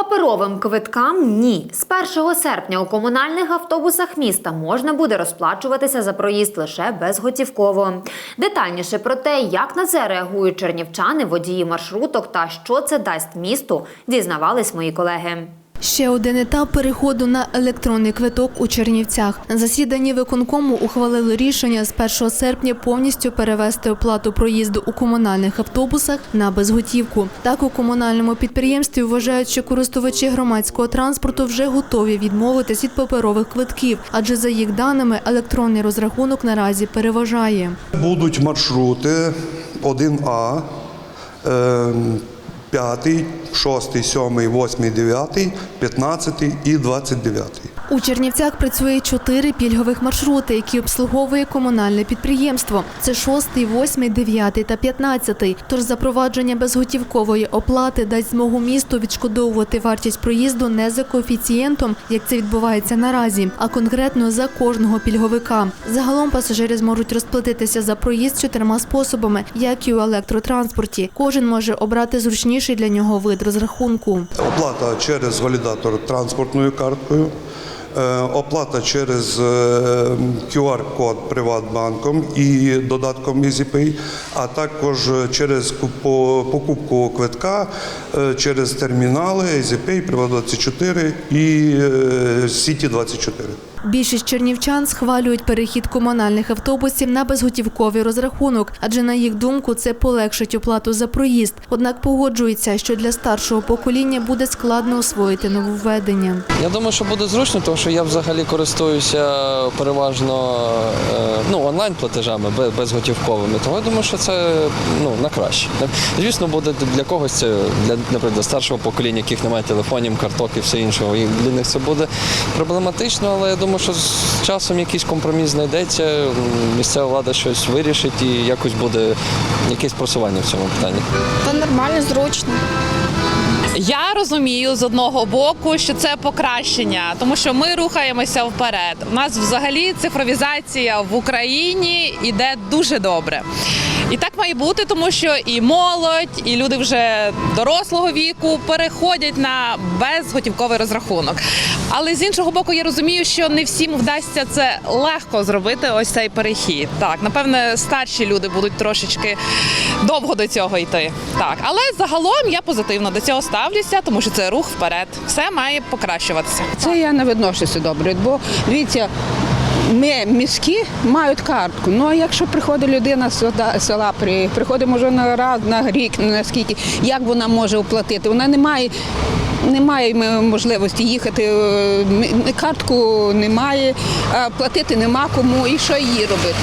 Паперовим квиткам ні. З 1 серпня у комунальних автобусах міста можна буде розплачуватися за проїзд лише безготівково. Детальніше про те, як на це реагують чернівчани, водії маршруток та що це дасть місту, дізнавались мої колеги. Ще один етап переходу на електронний квиток у Чернівцях. На засіданні виконкому ухвалили рішення з 1 серпня повністю перевести оплату проїзду у комунальних автобусах на безготівку. Так у комунальному підприємстві вважають, що користувачі громадського транспорту вже готові відмовитись від паперових квитків, адже за їх даними електронний розрахунок наразі переважає. Будуть маршрути 1А, 5, 6, 7, 8, 9, 15 і 29. У Чернівцях працює чотири пільгових маршрути, які обслуговує комунальне підприємство. Це шостий, восьмий, дев'ятий та п'ятнадцятий. Тож запровадження безготівкової оплати дасть змогу місту відшкодовувати вартість проїзду не за коефіцієнтом, як це відбувається наразі, а конкретно за кожного пільговика. Загалом пасажири зможуть розплатитися за проїзд чотирма способами, як і у електротранспорті. Кожен може обрати зручніший для нього вид розрахунку. Оплата через валідатор транспортною карткою. Е, Оплата через е, QR-код Приватбанком і додатком EasyPay, а також через купо- покупку квитка е, через термінали EasyPay, Приват24 і е, Сіті24. Більшість чернівчан схвалюють перехід комунальних автобусів на безготівковий розрахунок, адже на їх думку це полегшить оплату за проїзд. Однак погоджуються, що для старшого покоління буде складно освоїти нововведення. Я думаю, що буде зручно, тому що я взагалі користуюся переважно е, ну, онлайн-платежами безготівковими. Тому я думаю, що це ну, на краще. Звісно, буде для когось це для, наприклад, старшого покоління, яких немає телефонів, карток і все іншого. Для них це буде проблематично, але я думаю, що з часом якийсь компроміс знайдеться, місцева влада щось вирішить і якось буде якесь просування в цьому питанні. Та нормально, зручно. Я розумію з одного боку, що це покращення, тому що ми рухаємося вперед. У нас взагалі цифровізація в Україні йде дуже добре. І так має бути, тому що і молодь, і люди вже дорослого віку переходять на безготівковий розрахунок. Але з іншого боку, я розумію, що не всім вдасться це легко зробити. Ось цей перехід. Так, напевне, старші люди будуть трошечки довго до цього йти. Так, але загалом я позитивно до цього ставлюся, тому що це рух вперед. Все має покращуватися. Це я не відношуся добре, бо дивіться. Ми міські мають картку. Ну а якщо приходить людина з села- приходить може на раз на рік, на скільки, як вона може оплатити? Вона не має, не має можливості їхати, е, картку немає, платити нема кому і що їй робити.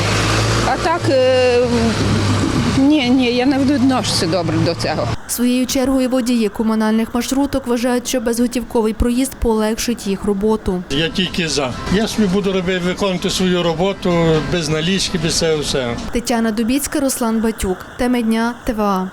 А так е, ні, ні, я не відношуся добре до цього. Своєю чергою водії комунальних маршруток вважають, що безготівковий проїзд полегшить їх роботу. Я тільки за. Я собі буду робити виконувати свою роботу без налічки, без цього всього. Тетяна Дубіцька, Руслан Батюк. Теми дня ТВА.